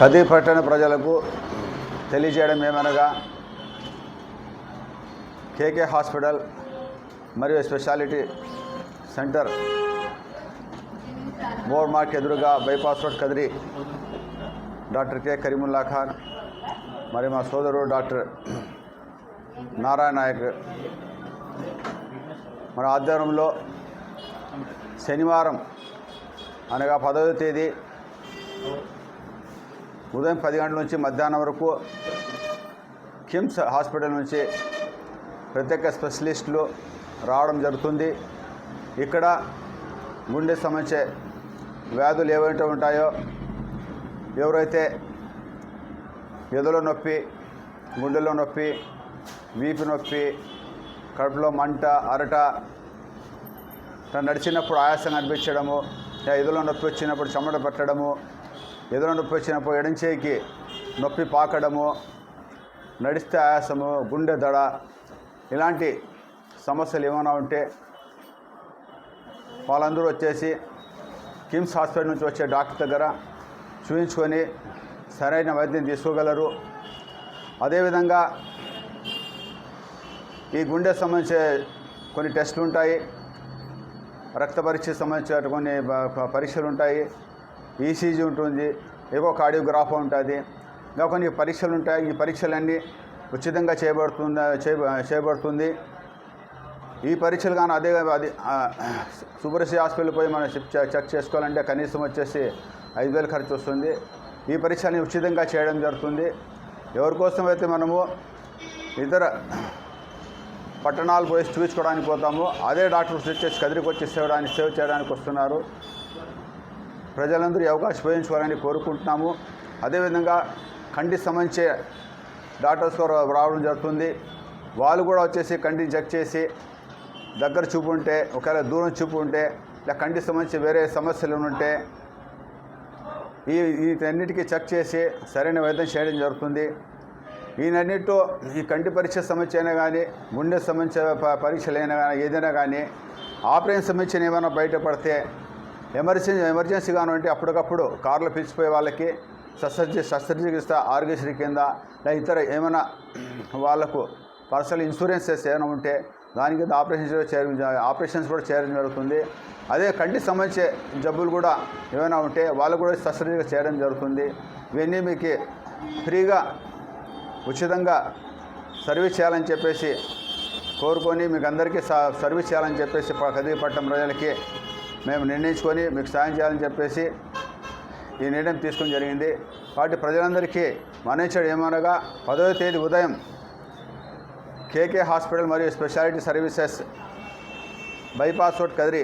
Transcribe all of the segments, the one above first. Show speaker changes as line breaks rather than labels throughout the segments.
కదీ పట్టణ ప్రజలకు తెలియజేయడం ఏమనగా కేకే హాస్పిటల్ మరియు స్పెషాలిటీ సెంటర్ మోర్ మార్క్ ఎదురుగా bypass road Kadiri doctor K Karimulla Khan మరి మా సోదరుడు డాక్టర్ నారాయణ నాయక్. మన ఆధ్వర్యంలో శనివారం అనగా పదవ తేదీ ఉదయం పది గంటల నుంచి మధ్యాహ్నం వరకు కిమ్స్ హాస్పిటల్ నుంచి ప్రత్యేక స్పెషలిస్టులు రావడం జరుగుతుంది. ఇక్కడ గుండె సంబంధించే వ్యాధులు ఏవైతే ఉంటాయో ఎవరైతే ఎదలో నొప్పి గుండెలో నొప్పి వీపు నొప్పి కడుపులో మంట అరట నడిచినప్పుడు ఆయాసం అనిపించడము ఎదులో నొప్పి వచ్చినప్పుడు చెమట పట్టడము ఎదురు నొప్పి వచ్చినప్పుడు ఎడంచేయికి నొప్పి పాకడము నడిస్తే ఆయాసము గుండె దడ ఇలాంటి సమస్యలు ఏమైనా ఉంటే వాళ్ళందరూ వచ్చేసి కిమ్స్ హాస్పిటల్ నుంచి వచ్చే డాక్టర్ దగ్గర చూపించుకొని సరైన వైద్యం తీసుకోగలరు. అదేవిధంగా ఈ గుండె సంబంధించే కొన్ని టెస్టులు ఉంటాయి రక్త పరీక్షకు సంబంధించిన కొన్ని పరీక్షలు ఉంటాయి. ఈసీజీ ఉంటుంది. ఏవో కార్డియోగ్రాఫ్ ఉంటుంది. ఇంకా కొన్ని పరీక్షలు ఉంటాయి. ఈ పరీక్షలన్నీ ఉచితంగా చేయబడుతుంది చే చేయబడుతుంది. ఈ పరీక్షలు కానీ అదే అది ఆ, హాస్పిటల్ పోయి మనం చెక్ చే- చెక్ చేసుకోవాలంటే కనీసం వచ్చేసి ఐదు వేలు ఖర్చు వస్తుంది. ఈ పరీక్షని ఉచితంగా చేయడం జరుగుతుంది. ఎవరి కోసం అయితే మనము ఇతర పట్టణాలు పోయి చూపించుకోవడానికి పోతాము. అదే డాక్టర్స్ వచ్చేసి కదిరికి వచ్చి సేవడానికి సేవ చేయడానికి వస్తున్నారు. ప్రజలందరూ ఈ అవకాశం ఉపయోగించుకోవాలని కోరుకుంటున్నాము. అదేవిధంగా కంటి సంబంధించి డాక్టర్స్ కూడా రావడం జరుగుతుంది. వాళ్ళు కూడా వచ్చేసి కంటిని చెక్ చేసి దగ్గర చూపు ఉంటే ఒకవేళ దూరం చూపు ఉంటే లేదా కంటి సంబంధించి వేరే సమస్యలు ఉంటే ఈ వీటన్నిటికీ చెక్ చేసి సరైన వైద్యం చేయడం జరుగుతుంది. ఈయనన్నిటితో ఈ కంటి పరీక్ష సమస్య అయినా కానీ గుండె సంబంధించిన పరీక్షలైనా కానీ ఏదైనా కానీ ఆపరేషన్ సంబంధించిన ఏమైనా బయటపడితే ఎమర్జెన్సీ ఎమర్జెన్సీగా ఉంటే అప్పటికప్పుడు కార్లో పిలిచిపోయే వాళ్ళకి శస్త్రచి శస్త్రచికిత్స ఆరోగ్యశ్రీ కింద లేదా ఇతర ఏమైనా వాళ్ళకు పర్సనల్ ఇన్సూరెన్సెస్ ఏమైనా ఉంటే దాని కింద ఆపరేషన్ చేయడం ఆపరేషన్స్ కూడా చేయడం జరుగుతుంది. అదే కంటికి సంబంధించే జబ్బులు కూడా ఏమైనా ఉంటే వాళ్ళు కూడా శస్త్రచికిత్స చేయడం జరుగుతుంది. ఇవన్నీ మీకు ఫ్రీగా ఉచితంగా సర్వీస్ చేయాలని చెప్పేసి కోరుకొని మీకు అందరికీ స- సర్వీస్ చేయాలని చెప్పేసి ప- ప్రజలకి మేము నిర్ణయించుకొని మీకు సాయం చేయాలని చెప్పేసి ఈ నిర్ణయం తీసుకోవడం జరిగింది. కాబట్టి ప్రజలందరికీ మరణించడం ఏమనగా పదవ తేదీ ఉదయం కేకే హాస్పిటల్ మరియు speciality services bypass road Kadiri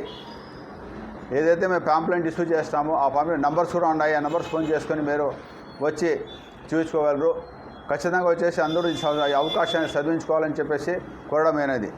ఏదైతే మేము పాంప్లెంట్ ఇష్యూ చేస్తామో ఆ పాంప్లెంట్ నంబర్స్ కూడా ఉన్నాయి. ఆ నంబర్స్ ఫోన్ చేసుకొని మీరు వచ్చి చూసుకోగలరు ఖచ్చితంగా వచ్చేసి అందరూ ఈ అవకాశాన్ని చదివించుకోవాలని చెప్పేసి కోరడమైనది.